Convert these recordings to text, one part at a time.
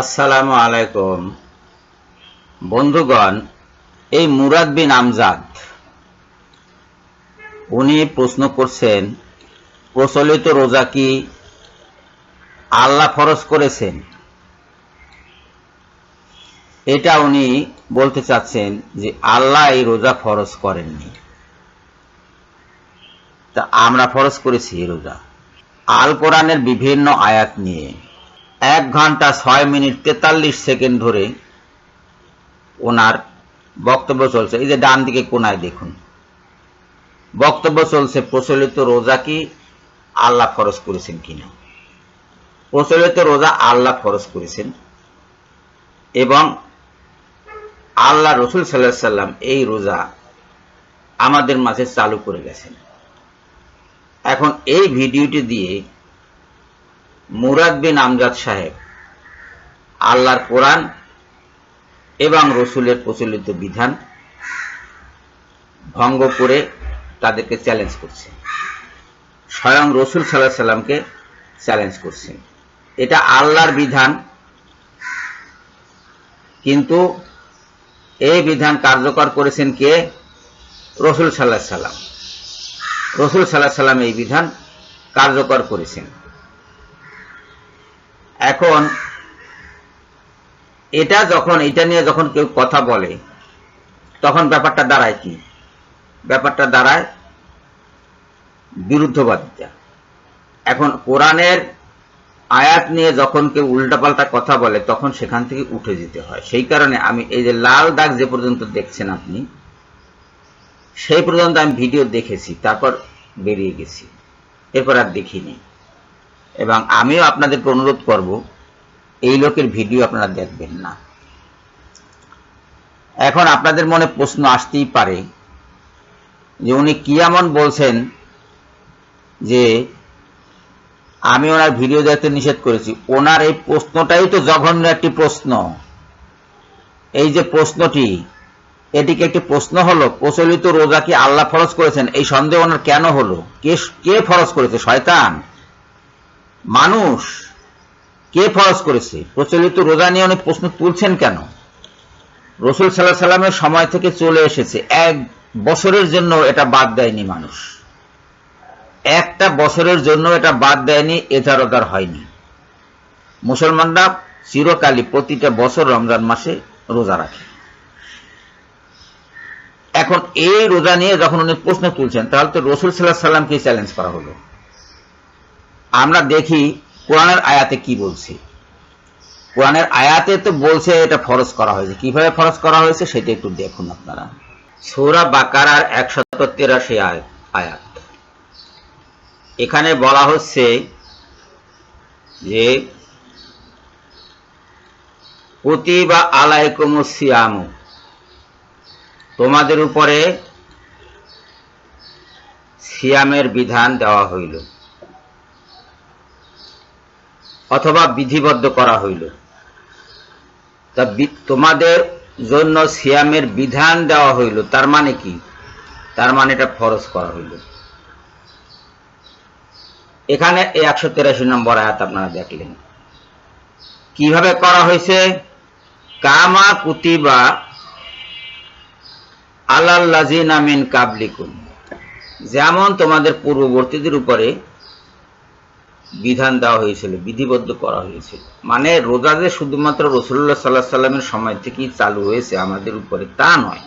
আসসালামু আলাইকুম। বন্ধুগণ, এই মুরাদ বিন আমজাদ, উনি প্রশ্ন করছেন, প্রচলিত রোজা কি আল্লাহ ফরজ করেছেন? এটা উনি বলতে চাচ্ছেন যে আল্লাহ এই রোজা ফরজ করেননি। তা আমরা ফরজ করেছি এই রোজা। আল কোরআনের বিভিন্ন আয়াত নিয়ে এক ঘণ্টা ছয় মিনিট তেতাল্লিশ সেকেন্ড ধরে ওনার বক্তব্য চলছে। এই যে ডান দিকে কোনায় দেখুন। বক্তব্য চলছে, প্রচলিত রোজা কি আল্লাহ খরচ করেছেন কিনা? প্রচলিত রোজা আল্লাহ খরচ করেছেন এবং আল্লাহ রসুল সাল্লাহ সাল্লাম এই রোজা আমাদের মাঝে চালু করে গেছেন। এখন এই ভিডিওটি দিয়ে মুরাদ বিন আমজাদ সাহেব, আল্লাহর কোরআন এবং রসুলের প্রচলিত বিধান ভঙ্গ করে তাদেরকে চ্যালেঞ্জ করছে। স্বয়ং রসুল সাল্লাহ সাল্লামকে চ্যালেঞ্জ করছেন এটা আল্লাহর বিধান, কিন্তু এই বিধান কার্যকর করেছেন কে? রসুল সাল্লাহ সাল্লাম। রসুল সাল্লাহ সাল্লাম এই বিধান কার্যকর করেছেন। এখন এটা যখন, এটা নিয়ে যখন কেউ কথা বলে, তখন ব্যাপারটা দাঁড়ায় কি? ব্যাপারটা দাঁড়ায় বিরুদ্ধবাদিতা। এখন কোরআনের আয়াত নিয়ে যখন কেউ উল্টাপাল্টা কথা বলে, তখন সেখান থেকে উঠে যেতে হয়। সেই কারণে আমি, এই যে লাল দাগ যে পর্যন্ত দেখছেন আপনি, সেই পর্যন্ত আমি ভিডিও দেখেছি, তারপর বেরিয়ে গেছি। এরপর আর দেখিনি। এবং আমিও আপনাদেরকে অনুরোধ করব, এই লোকের ভিডিও আপনারা দেখবেন না। এখন আপনাদের মনে প্রশ্ন আসতেই পারে যে উনি কি এমন বলছেন যে আমি ওনার ভিডিও দেখতে নিষেধ করেছি। ওনার এই প্রশ্নটাই তো জঘন্য একটি প্রশ্ন। এই যে প্রশ্নটি, এটিকে একটি প্রশ্ন হলো, প্রচলিত রোজা কি আল্লাহ ফরজ করেছেন? এই সন্দেহ ওনার কেন হলো? কে কে ফরজ করেছে? শয়তান? মানুষ কে ফরজ করেছে? প্রচলিত রোজা নিয়ে অনেক প্রশ্ন তুলছেন কেন? রসুল সাল্লাহ সাল্লামের সময় থেকে চলে এসেছে। এক বছরের জন্য এটা বাদ দেয়নি মানুষ। একটা বছরের জন্য এটা বাদ দেয়নি এধার ওধার হয়নি। মুসলমানরা চিরকালই প্রতিটা বছর রমজান মাসে রোজা রাখে। এখন এই রোজা নিয়ে যখন উনি প্রশ্ন তুলছেন, তাহলে তো রসুল সাল্লাহ সাল্লামকে চ্যালেঞ্জ করা হলো। আমরা দেখি কোরআনের আয়াতে কি বলছে। কোরআনের আয়াতে তো বলছে এটা ফরজ করা হয়েছে। কীভাবে ফরজ করা হয়েছে সেটা একটু দেখুন আপনারা। সৌরা বাকারার একশত তেরাশি আয়াত। এখানে বলা হচ্ছে যে প্রতিবা আলাইকুম সিয়ামু। তোমাদের উপরে সিয়ামের বিধান দেওয়া হইল। অথবা বিধিবদ্ধ করা হইল। তা তোমাদের জন্য সিয়ামের বিধান দেওয়া হইল, তার মানে কি? তার মানে এটা ফরজ করা হইল। এখানে একশো তেরাশি নম্বর আয়াত আপনারা দেখলেন। কীভাবে করা হয়েছে কামা কুতিবা আলাল্লাজিনা মিন কাবলিকুম। যেমন তোমাদের পূর্ববর্তীদের উপরে বিধান দেওয়া হয়েছিল, বিধিবদ্ধ করা হয়েছিল। মানে রোজা যে শুধুমাত্র রসুল্লাহ সাল্লাহ সাল্লামের সময় থেকেই চালু হয়েছে আমাদের উপরে, তা নয়।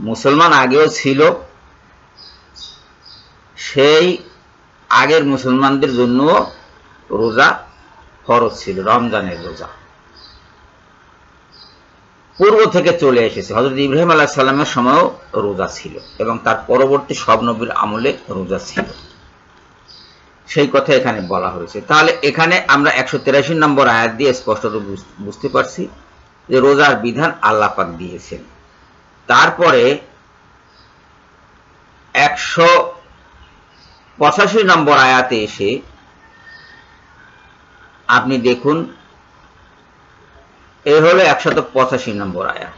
মুসলমান আগেও ছিল, সেই আগের মুসলমানদের জন্য রোজা ফরজ ছিল, রমজানের রোজা। পূর্ব থেকে চলে এসেছে হজরত ইব্রাহিম আল্লাহ সাল্লামের সময়ও রোজা ছিল এবং তার পরবর্তী সব নবীর আমলে রোজা ছিল। সেই কথা এখানে বলা হয়েছে। তাহলে এখানে আমরা একশো তেরাশি নম্বর আয়াত দিয়ে স্পষ্টত বুঝতে পারছি যে রোজার বিধান আল্লাহ পাক দিয়েছেন। তারপরে একশো পঁচাশি নম্বর আয়াতে এসে আপনি দেখুন, এ হলো একশত পঁচাশি নম্বর আয়াত।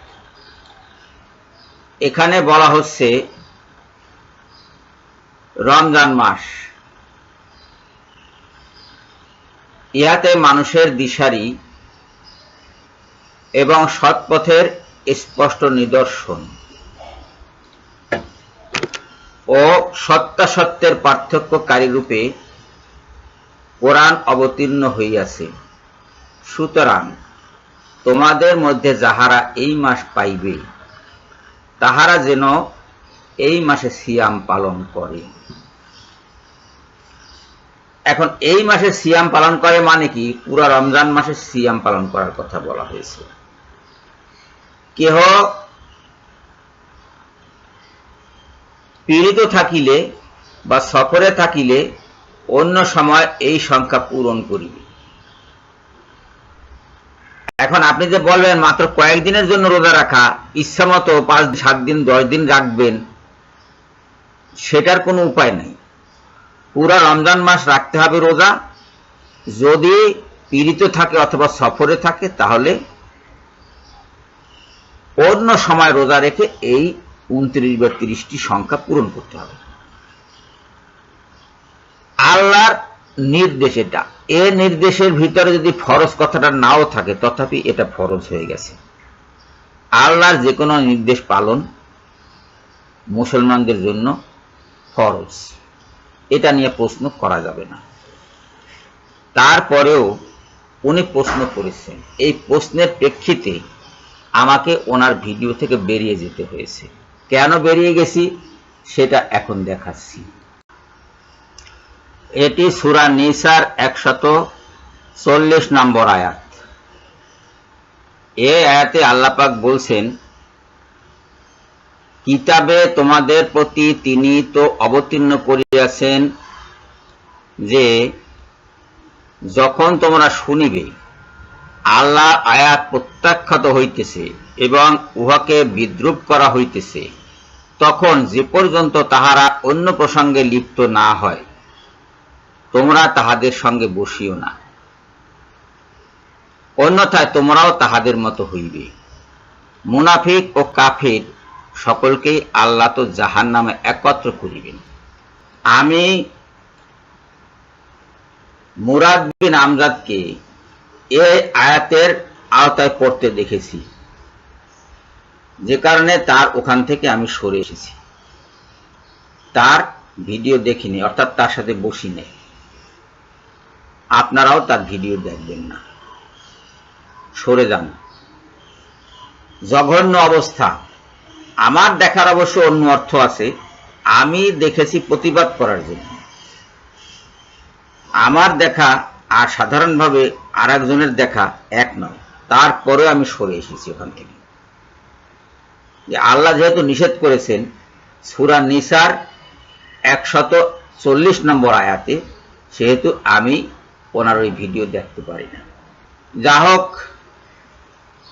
এখানে বলা হচ্ছে রমজান মাস ইহাতে মানুষের দিশারি এবং সৎপথের স্পষ্ট নিদর্শন ও সত্তা সত্যাসত্যের পার্থক্যকারী রূপে কোরআন অবতীর্ণ হইয়াছে। সুতরাং তোমাদের মধ্যে যাহারা এই মাস পাইবে, তাহারা যেন এই মাসে সিয়াম পালন করে। এখন এই মাসে সিয়াম পালন করে মানে কি? পুরো রমজান মাসে সিয়াম পালন করার কথা বলা হয়েছে। কেহ পীড়িত থাকিলে বা সফরে থাকিলে অন্য সময় এই সংখ্যা পূরণ করিবে। এখন আপনি যে বলবেন, মাত্র কয়েকদিনের জন্য রোজা রাখা, ইচ্ছা মতো পাঁচ সাত দিন, দশ দিন রাখবেন, সেটার কোনো উপায় নাই। পুরা রমজান মাস রাখতে হবে রোজা। যদি পীড়িত থাকে অথবা সফরে থাকে, তাহলে অন্য সময় রোজা রেখে এই উনত্রিশ বা তিরিশটি সংখ্যা পূরণ করতে হবে। আল্লাহর নির্দেশ এটা। এ নির্দেশের ভিতরে যদি ফরজ কথাটা নাও থাকে, তথাপি এটা ফরজ হয়ে গেছে। আল্লাহর যে কোনো নির্দেশ পালন মুসলমানদের জন্য ফরজ। এটা নিয়ে প্রশ্ন করা যাবে না। তারপরেও উনি প্রশ্ন করেছেন। এই প্রশ্নের প্রেক্ষিতে আমাকে ওনার ভিডিও থেকে বেরিয়ে যেতে হয়েছে। কেন বেরিয়ে গেছি সেটা এখন দেখাচ্ছি। এটি সুরা নিসার একশত চল্লিশ নম্বর আয়াত। এ আয়াতে আল্লাপাক বলছেন কিতাবে তোমাদের প্রতি তিনি তো অবতীর্ণ করিয়াছেন যে, যখন তোমরা শুনিবে আল্লাহ আয়াত প্রত্যাখ্যাত হইতেছে এবং উহাকে বিদ্রুপ করা হইতেছে, তখন যে পর্যন্ত তাহারা অন্য প্রসঙ্গে লিপ্ত না হয়, তোমরা তাহাদের সঙ্গে বসিও না। অন্যথায় তোমরাও তাহাদের মতো হইবে। মুনাফিক ও কাফির সকলকেই আল্লাহ তো জাহান নামে একত্র করিবেন। আমি মুরাদ বিন আমজাদকে এ আয়াতের আওতায় পড়তে দেখেছি। যে কারণে তার ওখান থেকে আমি সরে এসেছি। তার ভিডিও দেখিনি, অর্থাৎ তার সাথে বসি নেই। আপনারাও তার ভিডিও দেখবেন না। সরে যান। জঘন্য অবস্থা। আমার দেখার অবশ্য অন্য অর্থ আছে। আমি দেখেছি প্রতিবাদ করার জন্য। আমার দেখা আর সাধারণভাবে আর একজনের দেখা এক নয়। তারপরে আমি সরে এসেছি ওখান থেকে। যে আল্লাহ যেহেতু নিষেধ করেছেন, সুরা নিসার একশত চল্লিশ নম্বর আয়াতে, সেহেতু আমি ওনার ওই ভিডিও দেখতে পারি না। যা হোক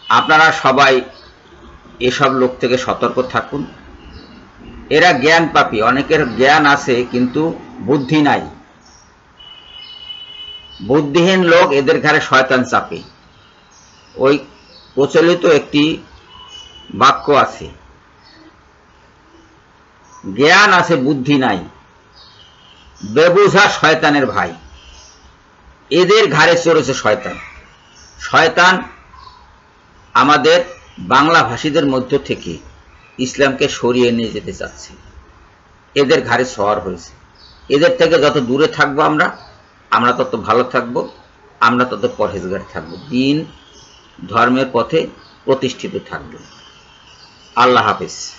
আপনারা সবাই এসব লোক থেকে সতর্ক থাকুন। এরা জ্ঞান পাপি, অনেকের জ্ঞান আছে কিন্তু বুদ্ধি নাই। বুদ্ধিহীন লোক এদের ঘরে শয়তান চাপে। ওই প্রচলিত একটি বাক্য আছে। জ্ঞান আছে, বুদ্ধি নাই। বেবুঝা শয়তানের ভাই। এদের ঘাড়ে চড়েছে শয়তান। শয়তান আমাদের বাংলা ভাষীদের মধ্য থেকে ইসলামকে সরিয়ে নিয়ে যেতে চাচ্ছে। এদের ঘাড়ে সওয়ার হয়েছে। এদের থেকে যত দূরে থাকব আমরা আমরা তত ভালো থাকব, আমরা তত পরহেজগার থাকব। দিন ধর্মের পথে প্রতিষ্ঠিত থাকব। আল্লাহ হাফিজ।